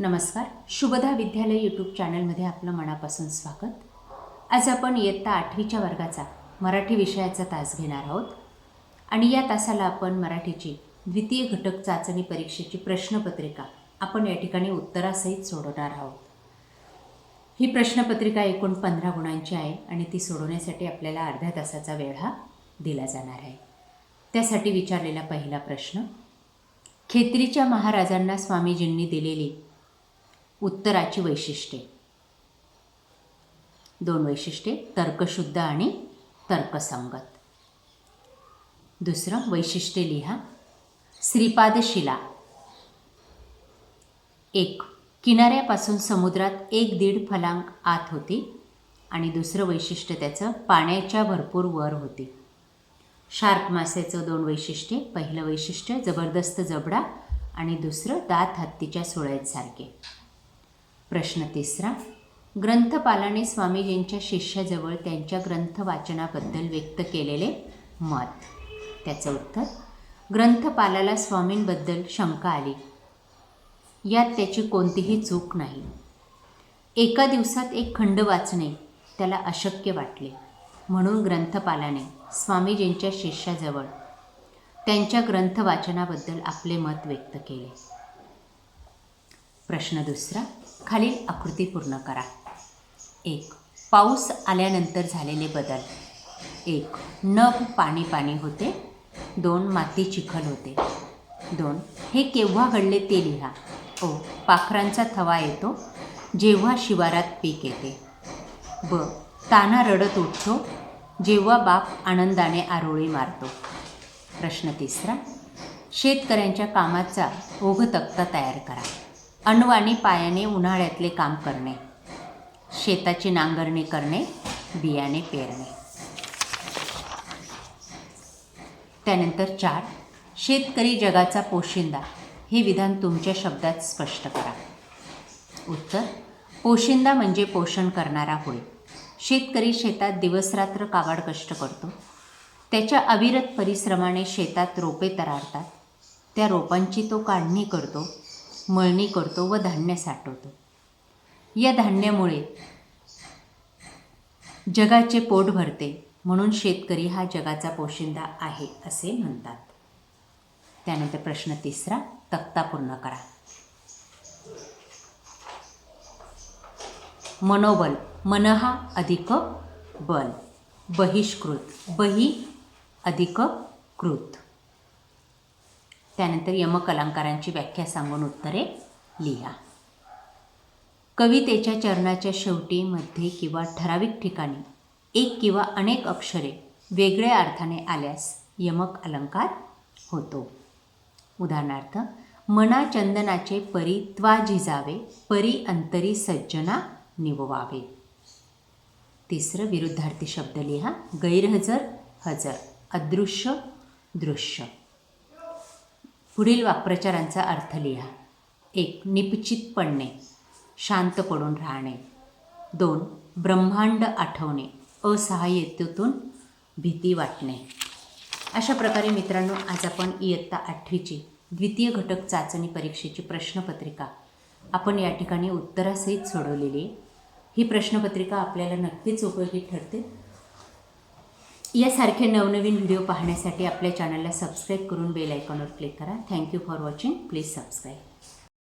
नमस्कार. शुभदा विद्यालय यूट्यूब चॅनलमध्ये आपलं मनापासून स्वागत. आज आपण इयत्ता आठवीच्या वर्गाचा मराठी विषयाचा तास घेणार आहोत. आणि या तासाला आपण मराठीची द्वितीय घटक चाचणी परीक्षेची प्रश्नपत्रिका आपण या ठिकाणी उत्तरासहित सोडवणार आहोत. ही प्रश्नपत्रिका एकूण पंधरा गुणांची आहे आणि ती सोडवण्यासाठी आपल्याला अर्ध्या तासाचा वेळ हा दिला जाणार आहे. त्यासाठी विचारलेला पहिला प्रश्न खेत्रीच्या महाराजांना स्वामीजींनी दिलेली उत्तराची वैशिष्ट्ये. दोन वैशिष्ट्ये तर्कशुद्ध आणि तर्कसंगत. दुसरं वैशिष्ट्य लिहा श्रीपादशिला. एक किनाऱ्यापासून समुद्रात एक दीड फलांक आत होती आणि दुसरं वैशिष्ट्य त्याचं पाण्याच्या भरपूर वर होती. शार्क मासेचं दोन वैशिष्ट्ये पहिलं वैशिष्ट्य जबरदस्त जबडा आणि दुसरं दात हत्तीच्या सुळ्यांसारखे. प्रश्न तिसरा. ग्रंथपालाने स्वामीजींच्या शिष्याजवळ त्यांच्या ग्रंथ वाचनाबद्दल व्यक्त केलेले मत. त्याचं उत्तर ग्रंथपालाला स्वामींबद्दल शंका आली. यात त्याची कोणतीही चूक नाही. एका दिवसात एक खंड वाचणे त्याला अशक्य वाटले. म्हणून ग्रंथपालाने स्वामीजींच्या शिष्याजवळ त्यांच्या ग्रंथ वाचनाबद्दल आपले मत व्यक्त केले. प्रश्न दुसरा खालील आकृती पूर्ण करा. एक पाऊस आल्यानंतर झालेले बदल. एक नभ पाणी पाणी होते. दोन माती चिखल होते. दोन हे केव्हा घडले ते लिहा. ओ पाखरांचा थवा येतो. जेव्हा शिवारात पीक येते. ब ताना रडत उठतो. जेव्हा बाप आनंदाने आरोळी मारतो. प्रश्न तिसरा शेतकऱ्यांच्या कामाचा ओघ तक्ता तयार करा. अणवाणी पायाने उन्हाळ्यातले काम करणे. शेताची नांगरणी करणे बियाणे पेरणे. त्यानंतर चार शेतकरी जगाचा पोशिंदा. हे विधान तुमच्या शब्दात स्पष्ट करा. उत्तर पोशिंदा म्हणजे पोषण करणारा होय. शेतकरी शेतात दिवसरात्र काबाड कष्ट करतो. त्याच्या अविरत परिश्रमाने शेतात रोपे तरारतात. त्या रोपांची तो काढणी करतो. मळणी करतो व धान्य साठवतो. या धान्यामुळे जगाचे पोट भरते म्हणून शेतकरी हा जगाचा पोशिंदा आहे असे म्हणतात. त्यानंतर प्रश्न तिसरा तक्ता पूर्ण करा. मनोबल मनहा अधिक बल. बहिष्कृत बही अधिक कृत. त्यानंतर यमक अलंकारांची व्याख्या सांगून उत्तरे लिहा. कवितेच्या चरणाच्या शेवटी मध्ये किंवा ठराविक ठिकाणी एक किंवा अनेक अक्षरे वेगळ्या अर्थाने आल्यास यमक अलंकार होतो. उदाहरणार्थ मना चंदनाचे परी त्वा झिजावे परी अंतरी सज्जना निववावे. तिसरं विरुद्धार्थी शब्द लिहा गैरहजर हजर अदृश्य दृश्य. पुढील वाक्प्रचारांचा अर्थ लिहा. एक निपचित पडणे. शांत पडून राहणे. दोन ब्रह्मांड आठवणे. असहाय्यतेतून भीती वाटणे. अशा प्रकारे मित्रांनो आज आपण इयत्ता आठवीची द्वितीय घटक चाचणी परीक्षेची प्रश्नपत्रिका आपण या ठिकाणी उत्तरासहित सोडवलेली आहे. ही प्रश्नपत्रिका आपल्याला नक्कीच उपयोगी ठरते. यासारखे नवनवीन व्हिडिओ पाहण्यासाठी आपल्या चॅनलला सबस्क्राईब करून बेल आयकॉनवर क्लिक करा. Thank you for watching please subscribe